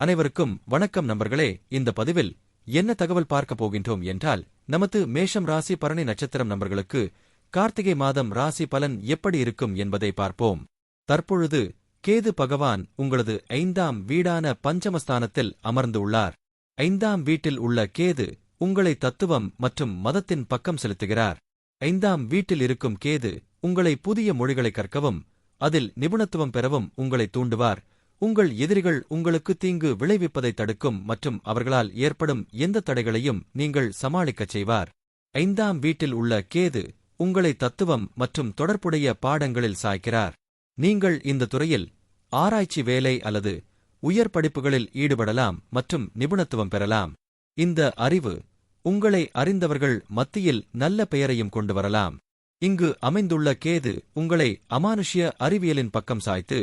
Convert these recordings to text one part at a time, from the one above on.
அனைவருக்கும் வணக்கம் நண்பர்களே. இந்த பதிவில் என்ன தகவல் பார்க்க போகின்றோம் என்றால் நமது மேஷம் ராசி பரணி நட்சத்திரம் நபர்களுக்கு கார்த்திகை மாதம் ராசி பலன் எப்படி இருக்கும் என்பதை பார்ப்போம். தற்பொழுது கேது பகவான் உங்களது ஐந்தாம் வீடான பஞ்சமஸ்தானத்தில் அமர்ந்து உள்ளார். ஐந்தாம் வீட்டில் உள்ள கேது உங்களை தத்துவம் மற்றும் மதத்தின் பக்கம் செலுத்துகிறார். ஐந்தாம் வீட்டில் இருக்கும் கேது உங்களை புதிய மொழிகளை கற்கவும் அதில் நிபுணத்துவம் பெறவும் உங்களை தூண்டுவார். உங்கள் எதிரிகள் உங்களுக்கு தீங்கு விளைவிப்பதை தடுக்கும் மற்றும் அவர்களால் ஏற்படும் எந்த தடைகளையும் நீங்கள் சமாளிக்கச் செய்வார். ஐந்தாம் வீட்டில் உள்ள கேது உங்களை தத்துவம் மற்றும் தொடர்புடைய பாடங்களில் சாய்க்கிறார். நீங்கள் இந்த துறையில் ஆராய்ச்சி வேலை அல்லது உயர் படிப்புகளில் ஈடுபடலாம் மற்றும் நிபுணத்துவம் பெறலாம். இந்த அறிவு உங்களை அறிந்தவர்கள் மத்தியில் நல்ல பெயரையும் கொண்டு வரலாம். இங்கு அமைந்துள்ள கேது உங்களை அமானுஷ்ய அறிவியலின் பக்கம் சாய்த்து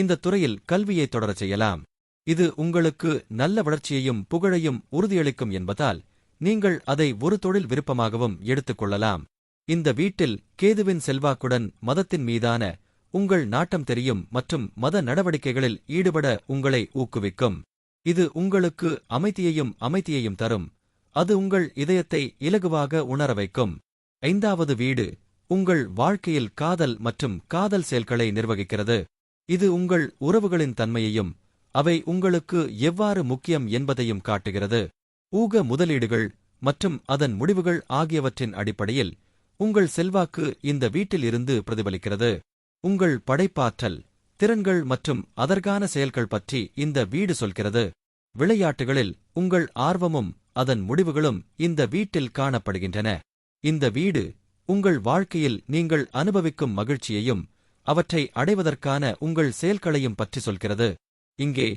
இந்த துறையில் கல்வியை தொடரச் செய்யலாம். இது உங்களுக்கு நல்ல வளர்ச்சியையும் புகழையும் உறுதியளிக்கும் என்பதால் நீங்கள் அதை ஒரு தொழில் விருப்பமாகவும் எடுத்துக்கொள்ளலாம் இந்த வீட்டில் கேதுவின் செல்வாக்குடன் மதத்தின் மீதான உங்கள் நாட்டம் தெரியும் மற்றும் மத நடவடிக்கைகளில் ஈடுபட உங்களை ஊக்குவிக்கும். இது உங்களுக்கு அமைதியையும் அமைதியையும் தரும். அது உங்கள் இதயத்தை இலகுவாக உணர வைக்கும். ஐந்தாவது வீடு உங்கள் வாழ்க்கையில் காதல் மற்றும் காதல் செயல்களை நிர்வகிக்கிறது. இது உங்கள் உறவுகளின் தன்மையையும் அவை உங்களுக்கு எவ்வாறு முக்கியம் என்பதையும் காட்டுகிறது. ஊக முதலீடுகள் மற்றும் அதன் முடிவுகள் ஆகியவற்றின் அடிப்படையில் உங்கள் செல்வாக்கு இந்த வீட்டில் இருந்து பிரதிபலிக்கிறது. உங்கள் படைப்பாற்றல் திறன்கள் மற்றும் அதற்கான செயல்கள் பற்றி இந்த வீடு சொல்கிறது. விளையாட்டுகளில் உங்கள் ஆர்வமும் அதன் முடிவுகளும் இந்த வீட்டில் காணப்படுகின்றன. இந்த வீடு உங்கள் வாழ்க்கையில் நீங்கள் அனுபவிக்கும் மகிழ்ச்சியையும் அவற்றை அடைவதற்கான உங்கள் செயல்களையும் பற்றி சொல்கிறது. இங்கே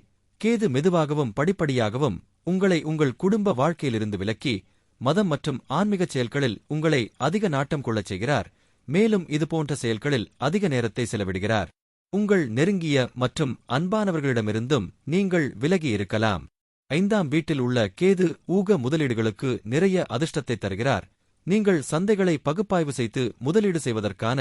கேது மெதுவாகவும் படிப்படியாகவும் உங்களை உங்கள் குடும்ப வாழ்க்கையிலிருந்து விலக்கி மதம் மற்றும் ஆன்மீகச் செயல்களில் உங்களை அதிக நாட்டம் கொள்ளச் செய்கிறார். மேலும் இதுபோன்ற செயல்களில் அதிக நேரத்தை செலவிடுகிறார். உங்கள் நெருங்கிய மற்றும் அன்பானவர்களிடமிருந்தும் நீங்கள் விலகி இருக்கலாம். ஐந்தாம் வீட்டில் உள்ள கேது ஊக முதலீடுகளுக்கு நிறைய அதிர்ஷ்டத்தை தருகிறார். நீங்கள் சந்தைகளை பகுப்பாய்வு செய்து முதலீடு செய்வதற்கான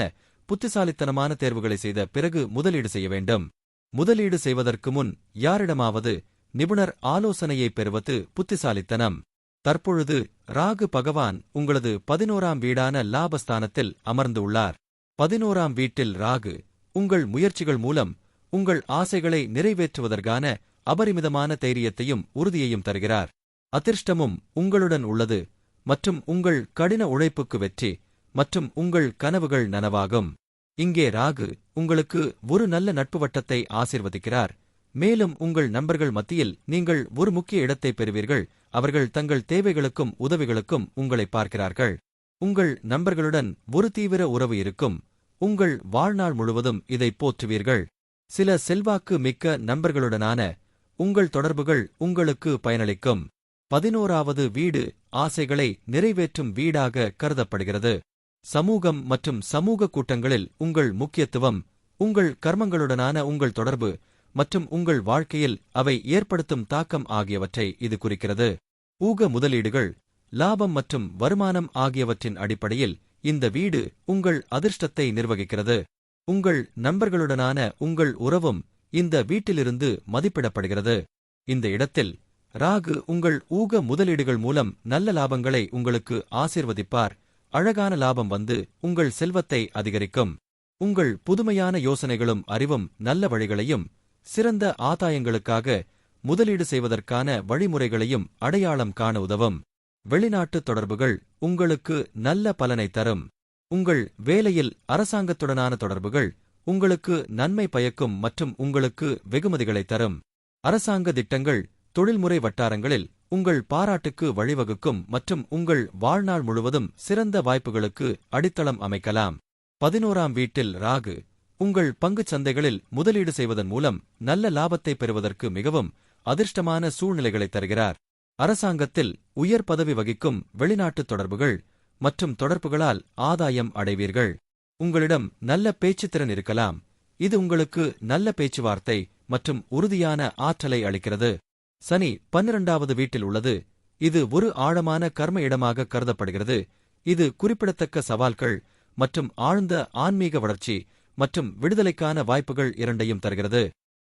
புத்திசாலித்தனமான தேர்வுகளை செய்த பிறகு முதலீடு செய்ய வேண்டும். முதலீடு செய்வதற்கு முன் யாரிடமாவது நிபுணர் ஆலோசனையை பெறுவது புத்திசாலித்தனம். தற்பொழுது ராகு பகவான் உங்களது பதினோராம் வீடான லாபஸ்தானத்தில் அமர்ந்து உள்ளார். பதினோராம் வீட்டில் ராகு உங்கள் முயற்சிகள் மூலம் உங்கள் ஆசைகளை நிறைவேற்றுவதற்கான அபரிமிதமான தைரியத்தையும் உறுதியையும் தருகிறார். அதிர்ஷ்டமும் உங்களுடன் உள்ளது மற்றும் உங்கள் கடின உழைப்புக்கு வெற்றி. மற்றும் உங்கள் கனவுகள் நனவாகும். இங்கே ராகு உங்களுக்கு ஒரு நல்ல நட்பு வட்டத்தை ஆசிர்வதிக்கிறார். மேலும் உங்கள் நண்பர்கள் மத்தியில் நீங்கள் ஒரு முக்கிய இடத்தை பெறுவீர்கள். அவர்கள் தங்கள் தேவைகளுக்கும் உதவிகளுக்கும் உங்களை பார்க்கிறார்கள். உங்கள் நண்பர்களுடன் ஒரு தீவிர உறவு இருக்கும். உங்கள் வாழ்நாள் முழுவதும் இதை போற்றுவீர்கள். சில செல்வாக்கு மிக்க நண்பர்களுடனான உங்கள் தொடர்புகள் உங்களுக்கு பயனளிக்கும். பதினோராவது வீடு ஆசைகளை நிறைவேற்றும் வீடாக கருதப்படுகிறது. சமூகம் மற்றும் சமூக கூட்டங்களில் உங்கள் முக்கியத்துவம் உங்கள் கர்மங்களுடனான உங்கள் தொடர்பு மற்றும் உங்கள் வாழ்க்கையில் அவை ஏற்படுத்தும் தாக்கம் ஆகியவற்றை இது குறிக்கிறது. ஊக முதலீடுகள் லாபம் மற்றும் வருமானம் ஆகியவற்றின் அடிப்படையில் இந்த வீடு உங்கள் அதிர்ஷ்டத்தை நிர்வகிக்கிறது. உங்கள் நண்பர்களுடனான உங்கள் உறவும் இந்த வீட்டிலிருந்து மதிப்பிடப்படுகிறது. இந்த இடத்தில் ராகு உங்கள் ஊக முதலீடுகள் மூலம் நல்ல லாபங்களை உங்களுக்கு ஆசிர்வதிப்பார். அழகான லாபம் வந்து உங்கள் செல்வத்தை அதிகரிக்கும். உங்கள் புதுமையான யோசனைகளும் அறிவும் நல்ல வழிகளையும் சிறந்த ஆதாயங்களுக்காக முதலீடு செய்வதற்கான வழிமுறைகளையும் அடையாளம் காண உதவும். வெளிநாட்டு தொடர்புகள் உங்களுக்கு நல்ல பலனை தரும். உங்கள் வேலையில் அரசாங்கத்துடனான தொடர்புகள் உங்களுக்கு நன்மை பயக்கும் மற்றும் உங்களுக்கு வெகுமதிகளை தரும். அரசாங்க திட்டங்கள் தொழில்முறை வட்டாரங்களில் உங்கள் பாராட்டுக்கு வழிவகுக்கும் மற்றும் உங்கள் வாழ்நாள் முழுவதும் சிறந்த வாய்ப்புகளுக்கு அடித்தளம் அமைக்கலாம். பதினோராம் வீட்டில் ராகு. உங்கள் பங்குச் சந்தைகளில் முதலீடு செய்வதன் மூலம் நல்ல லாபத்தை பெறுவதற்கு மிகவும் அதிர்ஷ்டமான சூழ்நிலைகளை தருகிறார். அரசாங்கத்தில் உயர் பதவி வகிக்கும் வெளிநாட்டு தொடர்புகள் மற்றும் தொடர்புகளால் ஆதாயம் அடைவீர்கள். உங்களிடம் நல்ல பேச்சுத்திறன் இருக்கலாம். இது உங்களுக்கு நல்ல பேச்சுவார்த்தை மற்றும் உறுதியான ஆற்றலை அளிக்கிறது. சனி பன்னிரண்டாவது வீட்டில் உள்ளது. இது ஒரு ஆழமான கர்ம இடமாக கருதப்படுகிறது. இது குறிப்பிடத்தக்க சவால்கள் மற்றும் ஆழ்ந்த ஆன்மீக வளர்ச்சி மற்றும் விடுதலைக்கான வாய்ப்புகள் இரண்டையும் தருகிறது.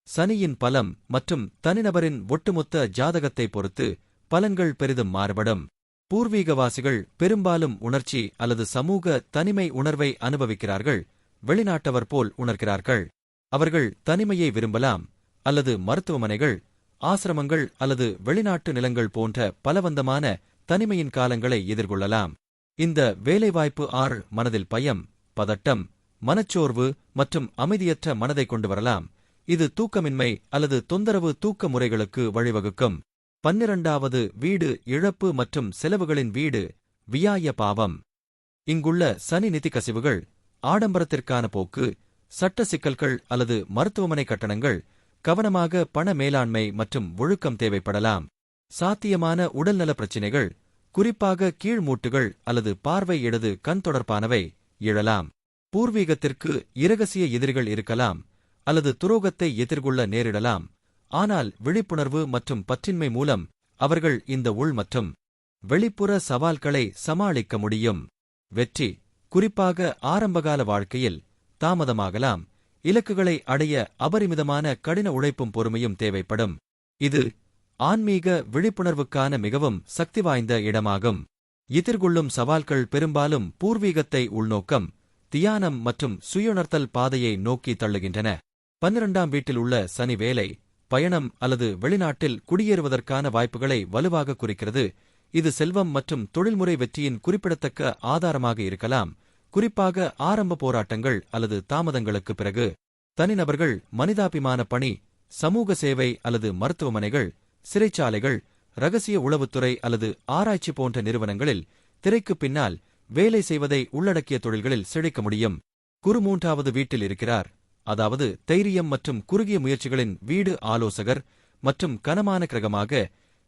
சனியின் பலம் மற்றும் தனிநபரின் ஒட்டுமொத்த ஜாதகத்தை பொறுத்து பலன்கள் பெரிதும் மாறுபடும். பூர்வீகவாசிகள் பெரும்பாலும் உணர்ச்சி அல்லது சமூக தனிமை உணர்வை அனுபவிக்கிறார்கள். வெளிநாட்டவர் போல் உணர்கிறார்கள். அவர்கள் தனிமையை விரும்பலாம் அல்லது மருத்துவமனைகள் ஆசிரமங்கள் அல்லது வெளிநாட்டு நிலங்கள் போன்ற பலவந்தமான தனிமையின் காலங்களை எதிர்கொள்ளலாம். இந்த வேலைவாய்ப்பு ஆறு மனதில் பயம் பதட்டம் மனச்சோர்வு மற்றும் அமைதியற்ற மனதை கொண்டு வரலாம். இது தூக்கமின்மை அல்லது தொந்தரவு தூக்க முறைகளுக்கு வழிவகுக்கும். பன்னிரண்டாவது வீடு இழப்பு மற்றும் செலவுகளின் வீடு வியாய பாவம். இங்குள்ள சனி நிதி கசிவுகள் ஆடம்பரத்திற்கான போக்கு சட்ட சிக்கல்கள் அல்லது மருத்துவமனை கட்டணங்கள் கவனமாக பண மேலாண்மை மற்றும் ஒழுக்கம் தேவைப்படலாம். சாத்தியமான உடல்நல பிரச்சினைகள் குறிப்பாக கீழ்மூட்டுகள் அல்லது பார்வை இடது கண் தொடர்பானவை எழலாம். பூர்வீகத்திற்கு இரகசிய எதிரிகள் இருக்கலாம் அல்லது துரோகத்தை எதிர்கொள்ள நேரிடலாம். ஆனால் விழிப்புணர்வு மற்றும் பற்றின்மை மூலம் அவர்கள் இந்த உள் மற்றும் வெளிப்புற சவால்களை சமாளிக்க முடியும். வெற்றி குறிப்பாக ஆரம்பகால வாழ்க்கையில் தாமதமாகலாம். இலக்குகளை அடைய அபரிமிதமான கடின உழைப்பும் பொறுமையும் தேவைப்படும். இது ஆன்மீக விழிப்புணர்வுக்கான மிகவும் சக்தி வாய்ந்த இடமாகும். எதிர்கொள்ளும் சவால்கள் பெரும்பாலும் பூர்வீகத்தை உள்நோக்கம் தியானம் மற்றும் சுயுணர்த்தல் பாதையை நோக்கி தள்ளுகின்றன. பன்னிரண்டாம் வீட்டில் உள்ள சனி வேலை பயணம் அல்லது வெளிநாட்டில் குடியேறுவதற்கான வாய்ப்புகளை வலுவாக குறிக்கிறது. இது செல்வம் மற்றும் தொழில்முறை வெற்றியின் குறிப்பிடத்தக்க ஆதாரமாக இருக்கலாம். குறிப்பாக ஆரம்ப போராட்டங்கள் அல்லது தாமதங்களுக்கு பிறகு தனிநபர்கள் மனிதாபிமான பணி சமூக சேவை அல்லது மருத்துவமனைகள் சிறைச்சாலைகள் ரகசிய உளவுத்துறை அல்லது ஆராய்ச்சி போன்ற நிறுவனங்களில் திரைக்கு பின்னால் வேலை செய்வதை உள்ளடக்கிய தொழில்களில் செழிக்க முடியும். குரு மூன்றாவது வீட்டில் இருக்கிறார். அதாவது தைரியம் மற்றும் குறுகிய முயற்சிகளின் வீடு ஆலோசகர் மற்றும் கனமான கிரகமாக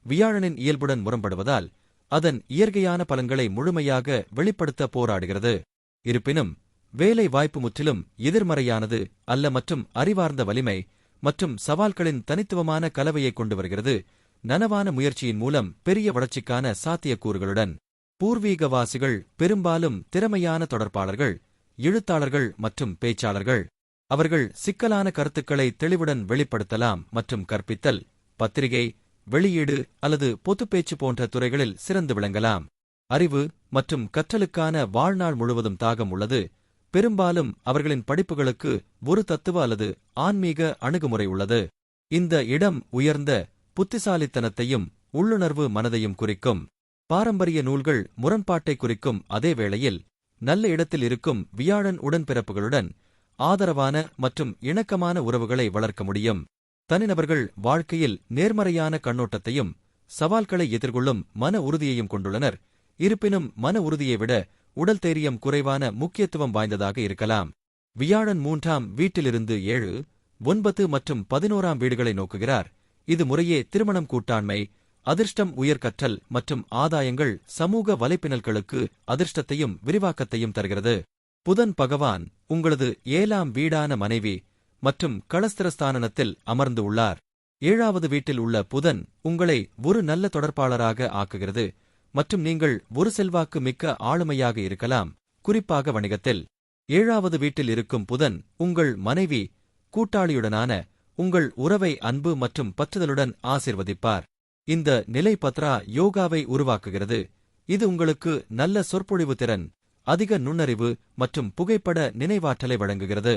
வியாழனின் இயல்புடன் முரண்படுவதால் அதன் இயற்கையான பலன்களை முழுமையாக வெளிப்படுத்த போராடுகிறது. இருப்பினும் வேலை வாய்ப்பு முற்றிலும் எதிர்மறையானது அல்ல மற்றும் அறிவார்ந்த வலிமை மற்றும் சவால்களின் தனித்துவமான கலவையை கொண்டு வருகிறது நனவான முயற்சியின் மூலம் பெரிய வளர்ச்சிக்கான சாத்தியக்கூறுகளுடன். பூர்வீகவாசிகள் பெரும்பாலும் திறமையான தொடர்பாளர்கள் எழுத்தாளர்கள் மற்றும் பேச்சாளர்கள். அவர்கள் சிக்கலான கருத்துக்களை தெளிவுடன் வெளிப்படுத்தலாம் மற்றும் கற்பித்தல் பத்திரிகை வெளியீடு அல்லது பொதுப்பேச்சு போன்ற துறைகளில் சிறந்து விளங்கலாம். அறிவு மற்றும் கற்றலுக்கான வாழ்நாள் முழுவதும் தாகம் உள்ளது. பெரும்பாலும் அவர்களின் படிப்புகளுக்கு ஒரு தத்துவ அல்லது ஆன்மீக அணுகுமுறை உள்ளது. இந்த இடம் உயர்ந்த புத்திசாலித்தனத்தையும் உள்ளுணர்வு மனதையும் குறிக்கும். பாரம்பரிய நூல்கள் முரண்பாட்டை குறிக்கும் அதே வேளையில் நல்ல இடத்தில் இருக்கும் வியாழன் உடன்பிறப்புகளுடன் ஆதரவான மற்றும் இணக்கமான உறவுகளை வளர்க்க முடியும். தனிநபர்கள் வாழ்க்கையில் நேர்மறையான கண்ணோட்டத்தையும் சவால்களை எதிர்கொள்ளும் மன உறுதியையும் கொண்டுள்ளனர். இருப்பினும் மன உறுதியை விட உடல் தைரியம் குறைவான முக்கியத்துவம் வாய்ந்ததாக இருக்கலாம். வியாழன் மூன்றாம் வீட்டிலிருந்து ஏழு ஒன்பது மற்றும் பதினோராம் வீடுகளை நோக்குகிறார். இது முறையே திருமணம் கூட்டாண்மை அதிர்ஷ்டம் உயர்கற்றல் மற்றும் ஆதாயங்கள் சமூக வலைப்பினல்களுக்கு அதிர்ஷ்டத்தையும் விரிவாக்கத்தையும் தருகிறது. புதன் பகவான் உங்களது ஏழாம் வீடான மனைவி மற்றும் களஸ்திரஸ்தானத்தில் அமர்ந்து உள்ளார். ஏழாவது வீட்டில் உள்ள புதன் உங்களை ஒரு நல்ல தொடர்பாளராக ஆக்குகிறது. மற்றும் நீங்கள் ஒரு செல்வாக்கு மிக்க ஆளுமையாக இருக்கலாம். குறிப்பாக வணிகத்தில். ஏழாவது வீட்டில் இருக்கும் புதன் உங்கள் மனைவி கூட்டாளியுடனான உங்கள் உறவை அன்பு மற்றும் பற்றுதலுடன் ஆசிர்வதிப்பார். இந்த நிலை பத்ரா யோகாவை உருவாக்குகிறது. இது உங்களுக்கு நல்ல சொற்பொழிவு திறன் அதிக நுண்ணறிவு மற்றும் புகைப்பட நினைவாற்றலை வழங்குகிறது.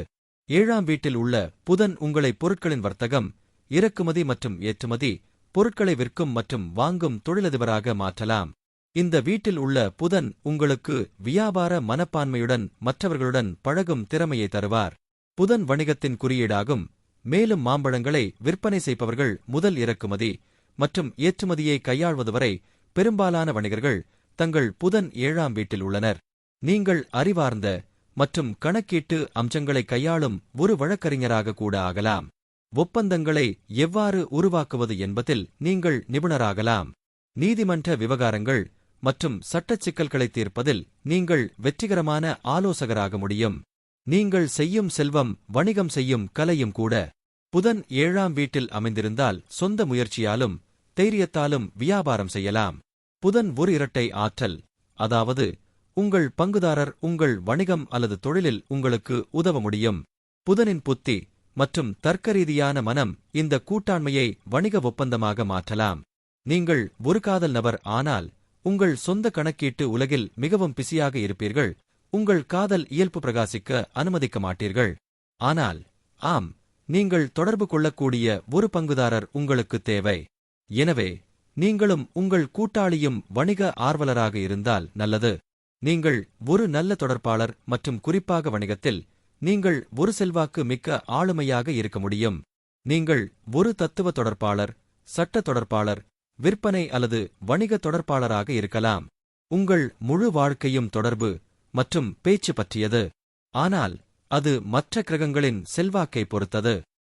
ஏழாம் வீட்டில் உள்ள புதன் உங்களை பொருட்களின் வர்த்தகம் இறக்குமதி மற்றும் ஏற்றுமதி பொருட்களை விற்கும் மற்றும் வாங்கும் தொழிலதிபராக மாற்றலாம். இந்த வீட்டில் உள்ள புதன் உங்களுக்கு வியாபார மனப்பான்மையுடன் மற்றவர்களுடன் பழகும் திறமையை தருவார். புதன் வணிகத்தின் குறியீடாகும். மேலும் மாம்பழங்களை விற்பனை செய்பவர்கள் முதல் இறக்குமதி மற்றும் ஏற்றுமதியை கையாள்வது வரை பெரும்பாலான வணிகர்கள் தங்கள் புதன் ஏழாம் வீட்டில் உள்ளனர். நீங்கள் அறிவார்ந்த மற்றும் கணக்கீட்டு அம்சங்களை கையாளும் ஒரு வழக்கறிஞராக கூட ஆகலாம். ஒப்பந்தங்களை எவ்வாறு உருவாக்குவது என்பதில் நீங்கள் நிபுணராகலாம். நீதிமன்ற விவகாரங்கள் மற்றும் சட்டச் சிக்கல்களை தீர்ப்பதில் நீங்கள் வெற்றிகரமான ஆலோசகராக முடியும். நீங்கள் செய்யும் செல்வம் வணிகம் செய்யும் கலையும் கூட புதன் ஏழாம் வீட்டில் அமைந்திருந்தால் சொந்த முயற்சியாலும் தைரியத்தாலும் வியாபாரம் செய்யலாம். புதன் ஒரு இரட்டை ஆற்றல். அதாவது உங்கள் பங்குதாரர் உங்கள் வணிகம் அல்லது தொழிலில் உங்களுக்கு உதவ முடியும். புதனின் புத்தி மற்றும் தர்க்கரீதியான மனம் இந்த கூட்டாண்மையை வணிக ஒப்பந்தமாக மாற்றலாம். நீங்கள் ஒரு காதல் நபர் ஆனால் உங்கள் சொந்த கணக்கீட்டு உலகில் மிகவும் பிஸியாக இருப்பீர்கள். உங்கள் காதல் இயல்பு பிரகாசிக்க அனுமதிக்க மாட்டீர்கள். ஆனால் ஆம் நீங்கள் தொடர்பு கொள்ளக்கூடிய ஒரு பங்குதாரர் உங்களுக்கு தேவை. எனவே நீங்களும் உங்கள் கூட்டாளியும் வணிக ஆர்வலராக இருந்தால் நல்லது. நீங்கள் ஒரு நல்ல தொடர்பாளர் மற்றும் குறிப்பாக வணிகத்தில் நீங்கள் ஒரு செல்வாக்கு மிக்க ஆளுமையாக இருக்க முடியும். நீங்கள் ஒரு தத்துவ தொடர்பாளர் சட்ட தொடர்பாளர் விற்பனை அல்லது வணிக தொடர்பாளராக இருக்கலாம். உங்கள் முழு வாழ்க்கையும் தொடர்பு மற்றும் பேச்சு பற்றியது. ஆனால் அது மற்ற கிரகங்களின் செல்வாக்கை பொறுத்தது.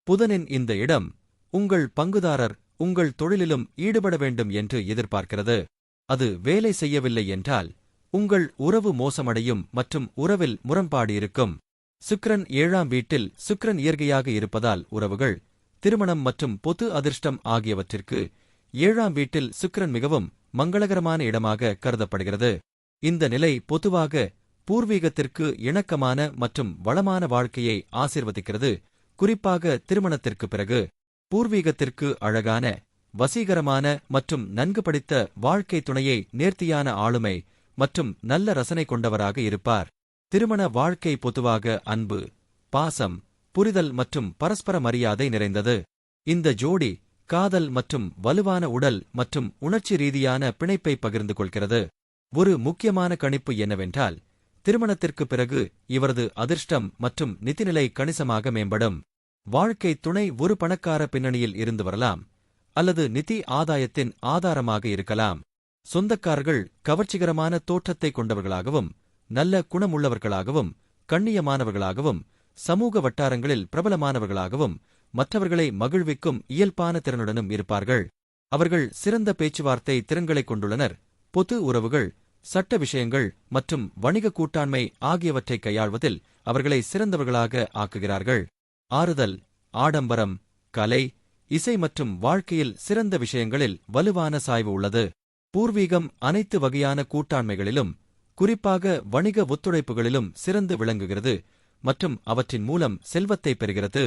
புதனின் இந்த இடம் உங்கள் பங்குதாரர் உங்கள் தொழிலிலும் ஈடுபட வேண்டும் என்று எதிர்பார்க்கிறது. அது வேலை செய்யவில்லை என்றால் உங்கள் உறவு மோசமடையும் மற்றும் உறவில் முரண்பாடு இருக்கும். சுக்ரன் ஏழாம் வீட்டில் சுக்கிரன் இயற்கையாக இருப்பதால் உறவுகள் திருமணம் மற்றும் பொது அதிர்ஷ்டம் ஆகியவற்றிற்கு ஏழாம் வீட்டில் சுக்கிரன் மிகவும் மங்களகரமான இடமாக கருதப்படுகிறது. இந்த நிலை பொதுவாக பூர்வீகத்திற்கு இணக்கமான மற்றும் வளமான வாழ்க்கையை ஆசிர்வதிக்கிறது. குறிப்பாக திருமணத்திற்கு பிறகு பூர்வீகத்திற்கு அழகான வசீகரமான மற்றும் நன்கு படித்த வாழ்க்கை துணையை நேர்த்தியான ஆளுமை மற்றும் நல்ல ரசனை கொண்டவராக இருப்பார். திருமண வாழ்க்கை பொதுவாக அன்பு பாசம் புரிதல் மற்றும் பரஸ்பர மரியாதை நிறைந்தது. இந்த ஜோடி காதல் மற்றும் வலுவான உடல் மற்றும் உணர்ச்சி ரீதியான பிணைப்பை பகிர்ந்து கொள்கிறது. ஒரு முக்கியமான கணிப்பு என்னவென்றால் திருமணத்திற்கு பிறகு இவரது அதிர்ஷ்டம் மற்றும் நிதிநிலை கணிசமாக மேம்படும். வாழ்க்கை துணை ஒரு பணக்கார பின்னணியில் இருந்து வரலாம் அல்லது நிதி ஆதாயத்தின் ஆதாரமாக இருக்கலாம். சொந்தக்காரர்கள் கவர்ச்சிகரமான தோற்றத்தை கொண்டவர்களாகவும் நல்ல குணமுள்ளவர்களாகவும் கண்ணியமானவர்களாகவும் சமூக வட்டாரங்களில் பிரபலமானவர்களாகவும் மற்றவர்களை மகிழ்விக்கும் இயல்பான திறனுடனும் இருப்பார்கள். அவர்கள் சிறந்த பேச்சுவார்த்தை திறன்களைக் கொண்டுள்ளனர். பொது உறவுகள் சட்ட விஷயங்கள் மற்றும் வணிக கூட்டாண்மை ஆகியவற்றை கையாள்வதில் அவர்களை சிறந்தவர்களாக ஆக்குகிறார்கள். ஆறுதல் ஆடம்பரம் கலை இசை மற்றும் வாழ்க்கையில் சிறந்த விஷயங்களில் வலுவான சாய்வு உள்ளது. பூர்வீகம் அனைத்து வகையான கூட்டாண்மைகளிலும் குறிப்பாக வணிக ஒத்துழைப்புகளிலும் சிறந்து விளங்குகிறது மற்றும் அவற்றின் மூலம் செல்வத்தை பெறுகிறது.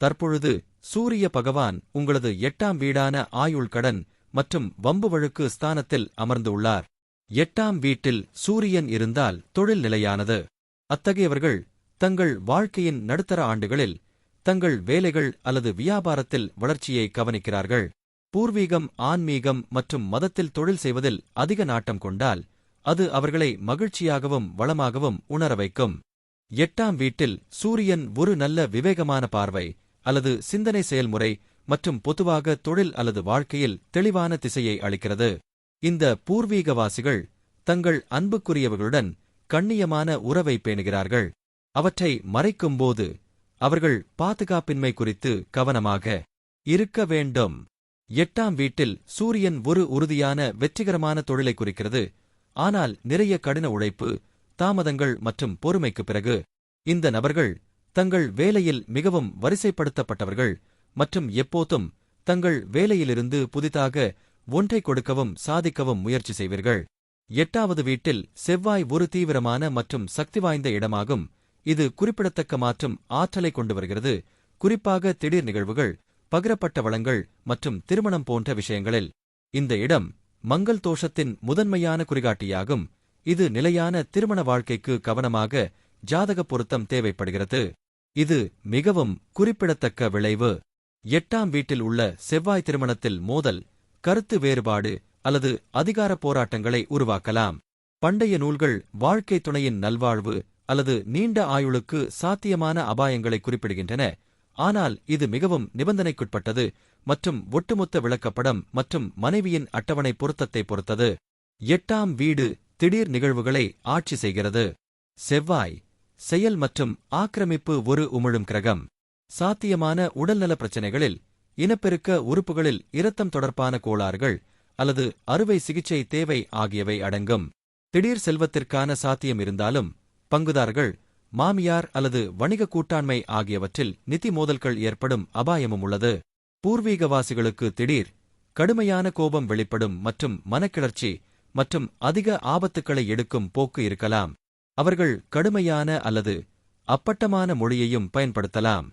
தற்பொழுது சூரிய பகவான் உங்களது எட்டாம் வீடான ஆயுள் கடன் மற்றும் வம்பு வழக்கு ஸ்தானத்தில் அமர்ந்து உள்ளார் எட்டாம் வீட்டில் சூரியன் இருந்தால் தொழில் நிலையானது. அத்தகையவர்கள் தங்கள் வாழ்க்கையின் நடுத்தர ஆண்டுகளில் தங்கள் வேலைகள் அல்லது வியாபாரத்தில் வளர்ச்சியை கவனிக்கிறார்கள். பூர்வீகம் ஆன்மீகம் மற்றும் மதத்தில் தொழில் செய்வதில் அதிக நாட்டம் கொண்டால் அது அவர்களை மகிழ்ச்சியாகவும் வளமாகவும் உணர வைக்கும். எட்டாம் வீட்டில் சூரியன் ஒரு நல்ல விவேகமான பார்வை அல்லது சிந்தனை செயல்முறை மற்றும் பொதுவாக தொழில் அல்லது வாழ்க்கையில் தெளிவான திசையை அளிக்கிறது. இந்த பூர்வீகவாசிகள் தங்கள் அன்புக்குரியவர்களுடன் கண்ணியமான உறவை பேணுகிறார்கள். அவற்றை மறைக்கும்போது அவர்கள் பாதுகாப்பின்மை குறித்து கவனமாக இருக்க வேண்டும். எட்டாம் வீட்டில் சூரியன் ஒரு உறுதியான வெற்றிகரமான தொழிலை குறிக்கிறது. ஆனால் நிறைய கடின உழைப்பு தாமதங்கள் மற்றும் பொறுமைக்கு பிறகு இந்த நபர்கள் தங்கள் வேலையில் மிகவும் வரிசைப்படுத்தப்பட்டவர்கள் மற்றும் எப்போதும் தங்கள் வேலையிலிருந்து புதிதாக ஒன்றை கொடுக்கவும் சாதிக்கவும் முயற்சி செய்வீர்கள். எட்டாவது வீட்டில் செவ்வாய் ஒரு தீவிரமான மற்றும் சக்தி வாய்ந்த இடமாகும். இது குறிப்பிடத்தக்க மாற்றும் ஆற்றலை கொண்டு வருகிறது. குறிப்பாக திடீர் நிகழ்வுகள் பகிரப்பட்ட வளங்கள் மற்றும் திருமணம் போன்ற விஷயங்களில். இந்த இடம் மங்கள் தோஷத்தின் முதன்மையான குறிகாட்டியாகும். இது நிலையான திருமண வாழ்க்கைக்கு கவனமாக ஜாதக பொருத்தம் தேவைப்படுகிறது. இது மிகவும் குறிப்பிடத்தக்க விளைவு. எட்டாம் வீட்டில் உள்ள செவ்வாய் திருமணத்தில் மோதல் கருத்து வேறுபாடு அல்லது அதிகார போராட்டங்களை உருவாக்கலாம். பண்டைய நூல்கள் வாழ்க்கை துணையின் நல்வாழ்வு அல்லது நீண்ட ஆயுளுக்கு சாத்தியமான அபாயங்களை குறிப்பிடுகின்றன. ஆனால் இது மிகவும் நிபந்தனைக்குட்பட்டது மற்றும் ஒட்டுமொத்த விளக்கப்படம் மற்றும் மனைவியின் அட்டவணை பொருத்தத்தை பொறுத்தது. எட்டாம் வீடு திடீர் நிகழ்வுகளை ஆட்சி செய்கிறது. செவ்வாய் செயல் மற்றும் ஆக்கிரமிப்பு ஒரு உமிழும் கிரகம். சாத்தியமான உடல்நல பிரச்சினைகளில் இனப்பெருக்க உறுப்புகளில் இரத்தம் தொடர்பான கோளாறுகள் அல்லது அறுவை சிகிச்சை தேவை ஆகியவை அடங்கும். திடீர் செல்வத்திற்கான சாத்தியம் இருந்தாலும் பங்குதாரர்கள் மாமியார் அல்லது வணிக கூட்டாண்மை ஆகியவற்றில் நிதி மோதல்கள் ஏற்படும் அபாயமும் உள்ளது. பூர்வீகவாசிகளுக்கு திடீர் கடுமையான கோபம் வெளிப்படும் மற்றும் மனக்கிளர்ச்சி மற்றும் அதிக ஆபத்துக்களை எடுக்கும் போக்கு இருக்கலாம். அவர்கள் கடுமையான அல்லது அப்பட்டமான மொழியையும் பயன்படுத்தலாம்.